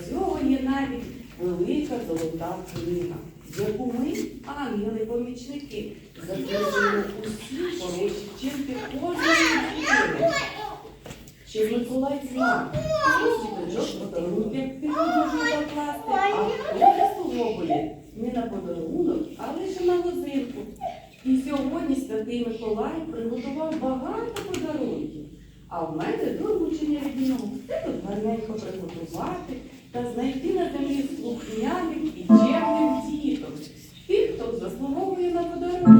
Для цього є навіть велика золота книга, яку ми, ангели-помічники, запрошуємо усі хороші вчинки кожної дитини. Ще Миколай знав, що світочок подарунки ти може покласти, а хто сподобає не на подарунок, а лише на лозинку. І сьогодні святий Миколай приготував багато подарунків. А в мене доручення від нього. Треба гарненько приготувати та знайти на землі слухняних і чемних діток, тих, хто заслуговує на подарунок.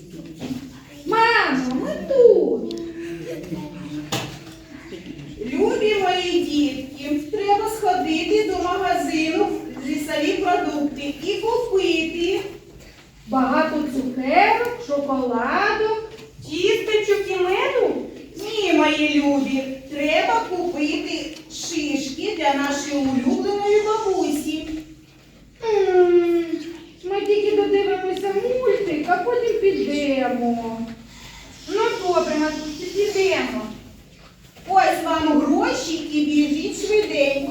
Thank you.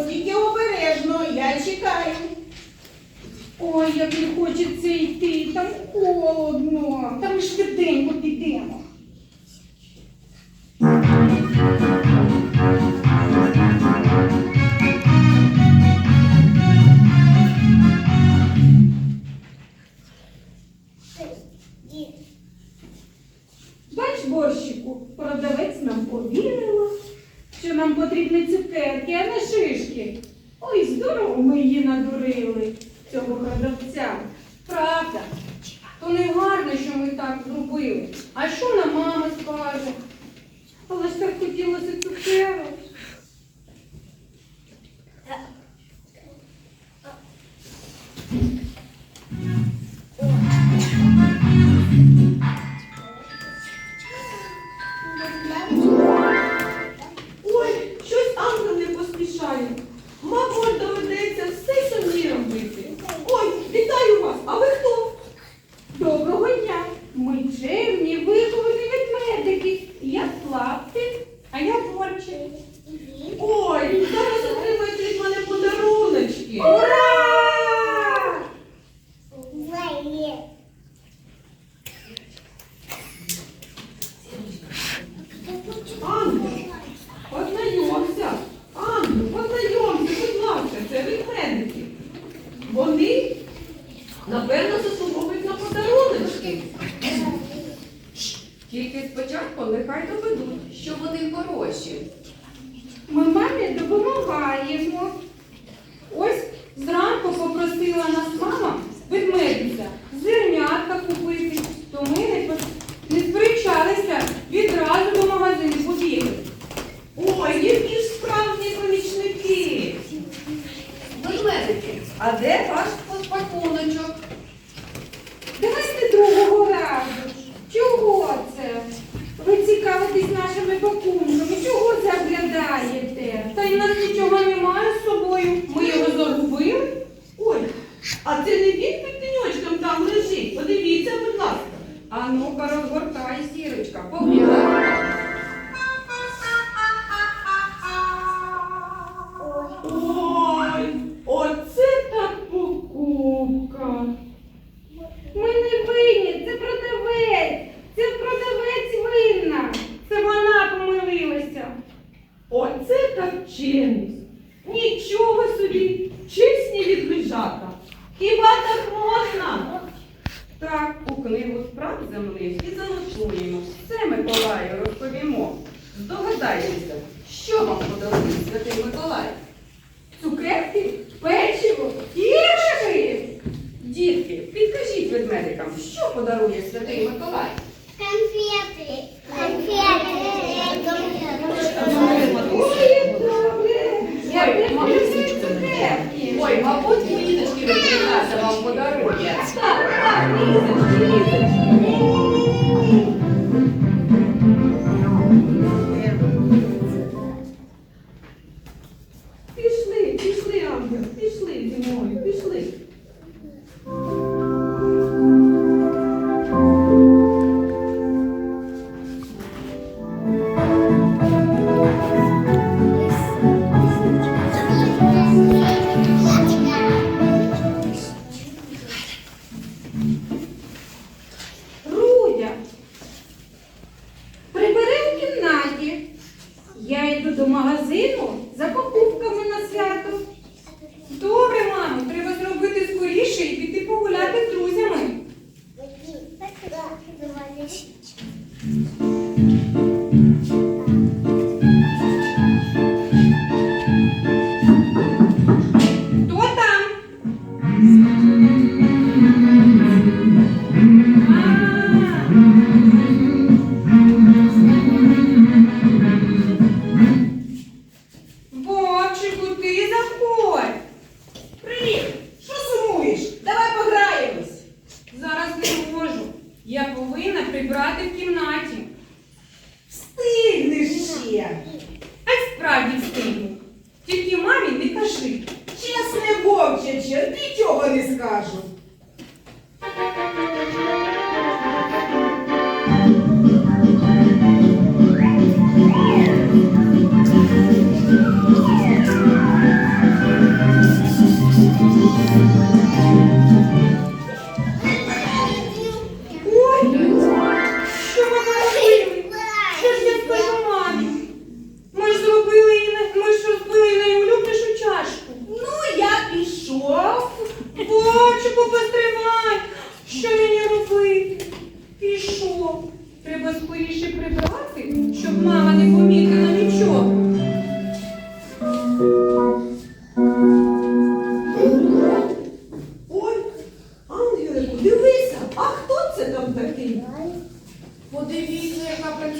Ну тільки обережно, я чекаю. Ой, як не хочеться йти, там холодно. Та ми швиденько підемо. життя. Правда, то не гарно, що ми так зробили. А що нам мама скаже? Але ж так хотілося цукерок. Zero. що подарує Святий Миколай? Конфети. Конфети. Ой, мабуть, квіточки вам подарує. Так, так, лізочки, лізочки.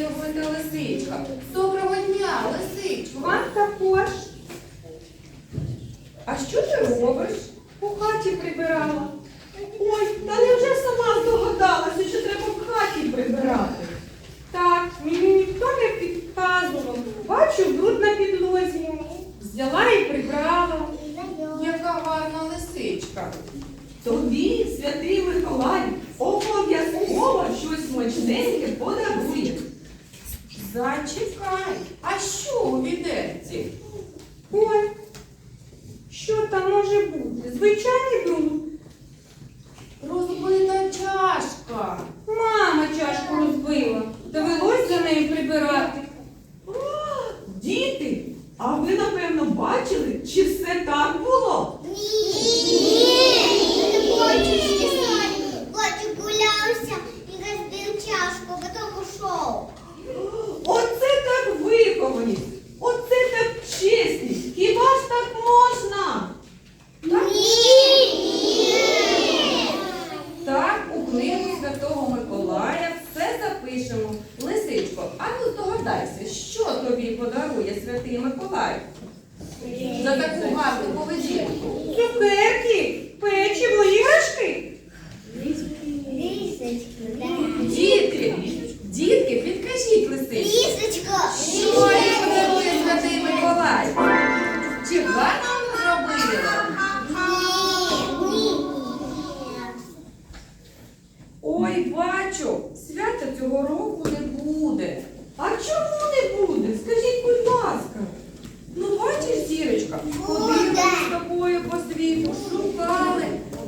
улюблена лисичка. Доброго дня, лисичку. Вам також. А що ти робиш? Що там може бути? Звичайний друг. Розбита чашка. Мама чашку розбила. Довелось за нею прибирати. О, діти, а ви, напевно, бачили, чи все так було? Лисичко, а ну догадайся, що тобі подарує святий Миколай за таку гарну поведінку. Цукерки!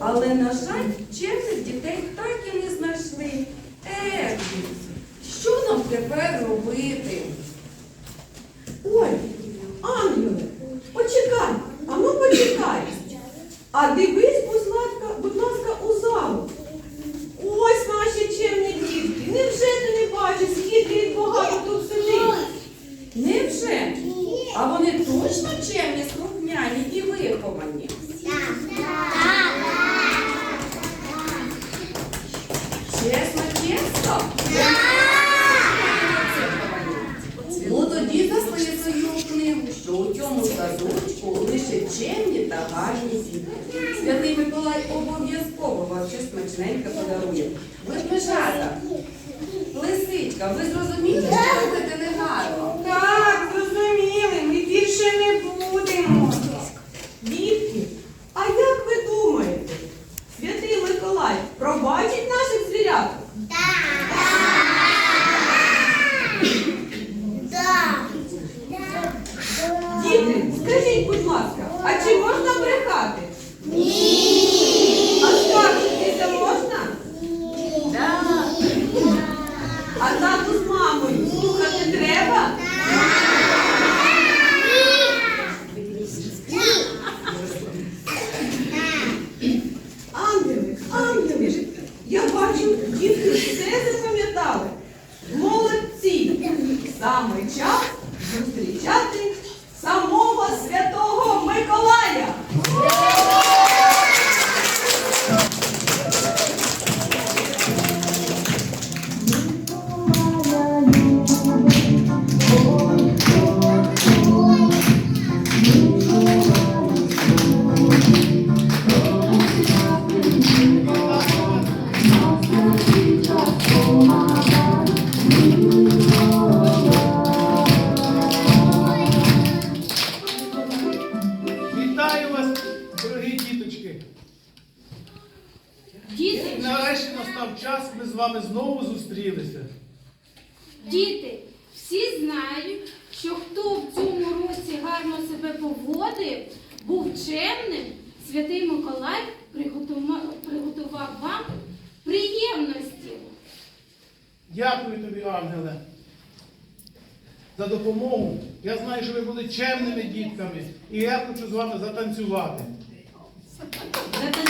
Але, на жаль, чемних дітей так і не знайшли. Е, що нам тепер робити? чемні та гарні діти. Святий Миколай обов'язково вам щось смачненьке подарує. Ведмежата, лисичка, ви зрозумієте? Дякую тобі, ангеле, за допомогу. Я знаю, що ви були чемними дітками. І я хочу з вами затанцювати. Thank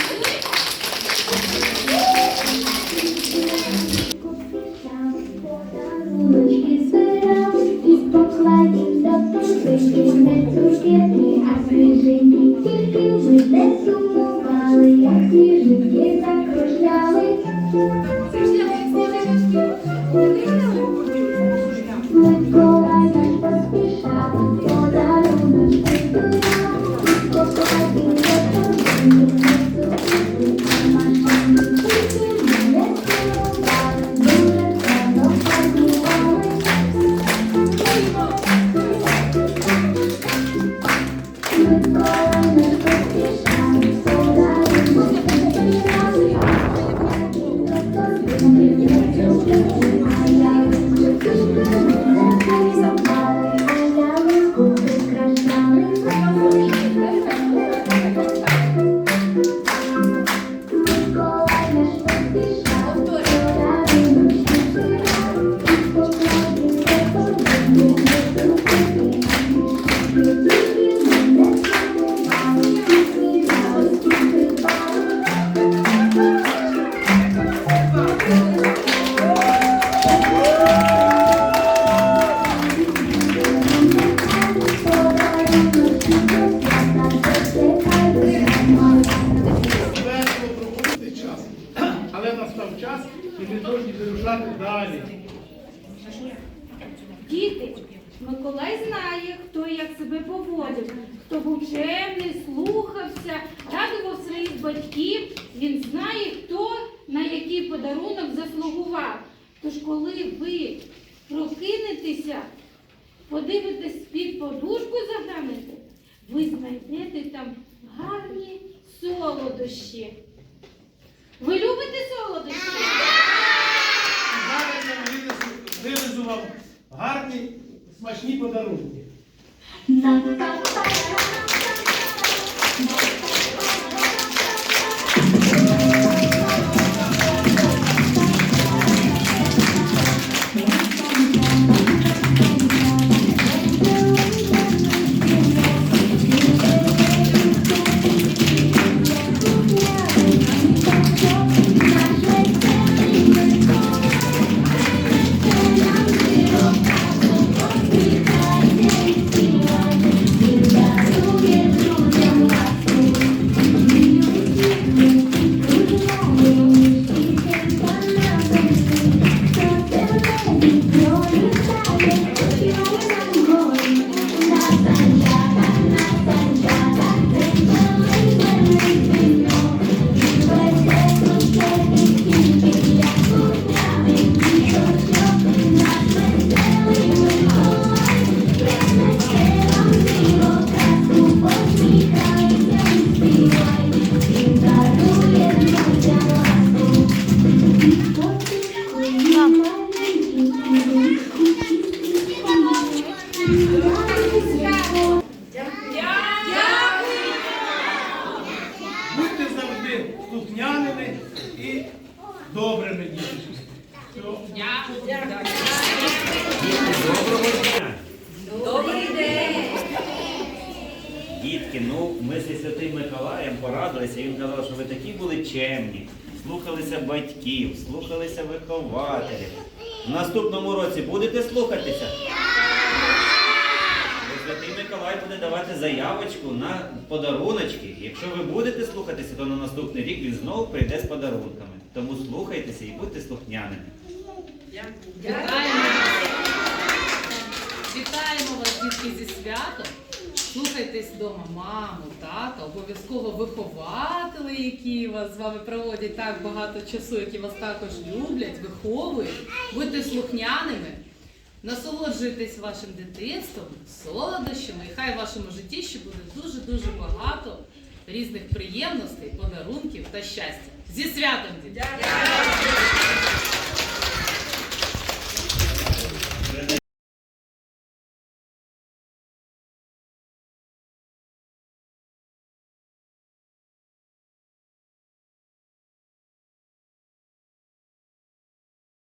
you. Поводив, хто був чемний, слухався, радував своїх батьків. Він знає, хто на який подарунок заслугував. Тож, коли ви прокинетеся, подивитесь під подушку заглянете, ви знайдете там гарні солодощі. Ви любите солодощі? Зараз вам гарні смачні подарунки. Будьте Добрий день! Дітки, ну ми зі святим Миколаєм порадилися, він казав, що ви такі були чемні, слухалися батьків, слухалися вихователів. В наступному році будете слухатися? Святий Миколай буде давати заявочку на подаруночки. Якщо ви будете слухатися, то на наступний рік він знову прийде з подарунками. Тому слухайтеся і будьте слухняними. Вітаємо! Вітаємо вас, дітки, зі святом. Слухайтесь вдома маму, тата, обов'язково вихователи, які вас з вами проводять так багато часу, які вас також люблять, виховують. Будьте слухняними, насолоджуйтесь вашим дитинством, солодощами, і хай в вашому житті ще буде дуже-дуже багато різних приємностей, подарунків та щастя. Зі святом, дітки!